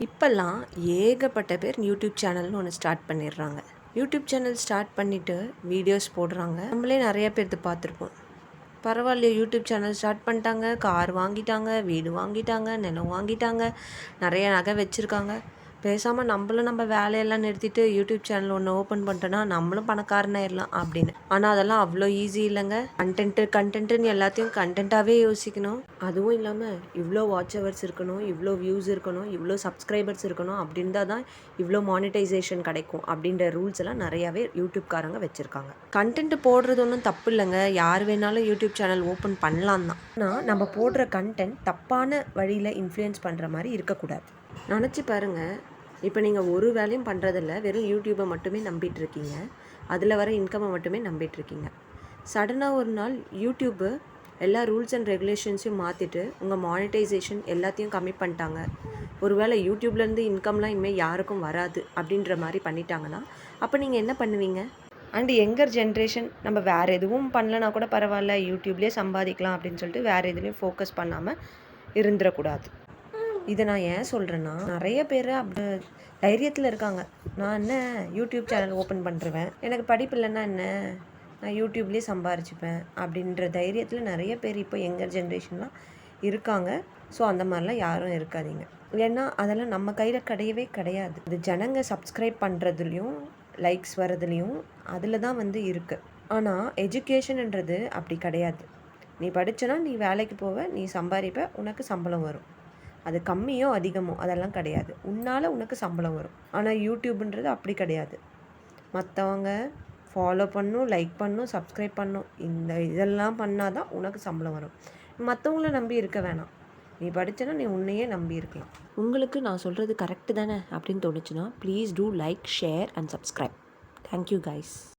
இப்போல்லாம் ஏகப்பட்ட பேர் யூடியூப் சேனல்னு ஒன்று ஸ்டார்ட் பண்ணிடுறாங்க. யூடியூப் சேனல் ஸ்டார்ட் பண்ணிவிட்டு வீடியோஸ் போடுறாங்க. நம்மளே நிறைய பேர்த்து பார்த்துருப்போம். பரவாயில்லையே யூடியூப் சேனல் ஸ்டார்ட் பண்ணிட்டாங்க. கார் வாங்கிட்டாங்க வீடு வாங்கிட்டாங்க நிலம் வாங்கிட்டாங்க. நிறைய நகை வச்சுருக்காங்க. பேசாமல் நம்மளும் நம்ம வேலையெல்லாம் நிறுத்திட்டு யூடியூப் சேனல் ஒன்று ஓப்பன் பண்ணிட்டோன்னா நம்மளும் பணக்காரனாயிடலாம் அப்படின்னு. ஆனால் அதெல்லாம் அவ்வளோ ஈஸி இல்லைங்க. கண்டென்ட்டு கண்டென்ட்டுன்னு எல்லாத்தையும் கண்டென்ட்டாகவே யோசிக்கணும். அதுவும் இல்லாமல் இவ்வளோ வாட்ச் ஹவர்ஸ் இருக்கணும் இவ்வளோ வியூஸ் இருக்கணும் இவ்வளோ சப்ஸ்கிரைபர்ஸ் இருக்கணும் அப்படின்றா தான் இவ்வளோ மானிட்டைசேஷன் கிடைக்கும் அப்படின்ற ரூல்ஸ் எல்லாம் நிறையாவே யூடியூப்காரங்க வச்சுருக்காங்க. கண்டென்ட் போடுறது ஒன்றும் தப்பு இல்லைங்க. யார் வேணாலும் யூடியூப் சேனல் ஓப்பன் பண்ணலாம் தான். ஆனால் நம்ம போடுற கண்டென்ட் தப்பான வழியில் இன்ஃப்ளூயன்ஸ் பண்ணுற மாதிரி இருக்கக்கூடாது. நினச்சி பாருங்கள் இப்போ நீங்கள் ஒரு வேலையும் பண்ணுறதில்ல வெறும் யூடியூப்பை மட்டுமே நம்பிட்டு இருக்கீங்க அதில் வர இன்கம்மை மட்டுமே நம்பிட்டு இருக்கீங்க சடனாக ஒரு நாள் யூடியூப்பு எல்லா ரூல்ஸ் அண்ட் ரெகுலேஷன்ஸையும் மாற்றிட்டு உங்கள் மானிட்டைசேஷன் எல்லாத்தையும் கம்மி பண்ணிட்டாங்க. ஒருவேளை யூடியூப்லேருந்து இன்கம்லாம் இனிமேல் யாருக்கும் வராது அப்படின்ற மாதிரி பண்ணிட்டாங்கன்னா அப்போ நீங்கள் என்ன பண்ணுவீங்க? அண்ட் எங்கர் ஜென்ரேஷன் நம்ம வேறு எதுவும் பண்ணலனா கூட பரவாயில்ல யூடியூப்லேயே சம்பாதிக்கலாம் அப்படின்னு சொல்லிட்டு வேறு எதுலேயும் ஃபோக்கஸ் பண்ணாமல் இருந்துடக்கூடாது. இதை நான் ஏன் சொல்கிறேன்னா நிறைய பேர் அப்படி தைரியத்தில் இருக்காங்க. நான் என்ன யூடியூப் சேனல் ஓப்பன் பண்ணுறேன் எனக்கு படிப்பு இல்லைன்னா என்ன? நான் யூடியூப்லேயே சம்பாரிச்சுப்பேன் அப்படின்ற தைரியத்தில் நிறைய பேர் இப்போ யங்கர் ஜென்ரேஷன்லாம் இருக்காங்க. ஸோ அந்த மாதிரிலாம் யாரும் இருக்காதீங்க. ஏன்னா அதெல்லாம் நம்ம கையில் கிடையவே கிடையாது. இது ஜனங்க சப்ஸ்கிரைப் பண்ணுறதுலையும் லைக்ஸ் வரதுலேயும் அதில் தான் வந்து இருக்குது ஆனால் எஜுகேஷன்ன்றது அப்படி கிடையாது. நீ படித்தனா நீ வேலைக்கு போவ நீ சம்பாதிப்ப உனக்கு சம்பளம் வரும். அது கம்மியோ அதிகமோ அதெல்லாம் கிடையாது. உன்னால் உனக்கு சம்பளம் வரும். ஆனால் யூடியூப்ன்றது அப்படி கிடையாது. மற்றவங்க ஃபாலோ பண்ணும் லைக் பண்ணும் சப்ஸ்கிரைப் பண்ணும். இந்த இதெல்லாம் பண்ணால் தான் உனக்கு சம்பளம் வரும். மற்றவங்கள நம்பி இருக்க வேணாம். நீ படித்தனா நீ உன்னையே நம்பி இருக்கலாம். உங்களுக்கு நான் சொல்கிறது கரெக்டு தானே அப்படின்னு தோணுச்சுன்னா please do like share and subscribe thank you guys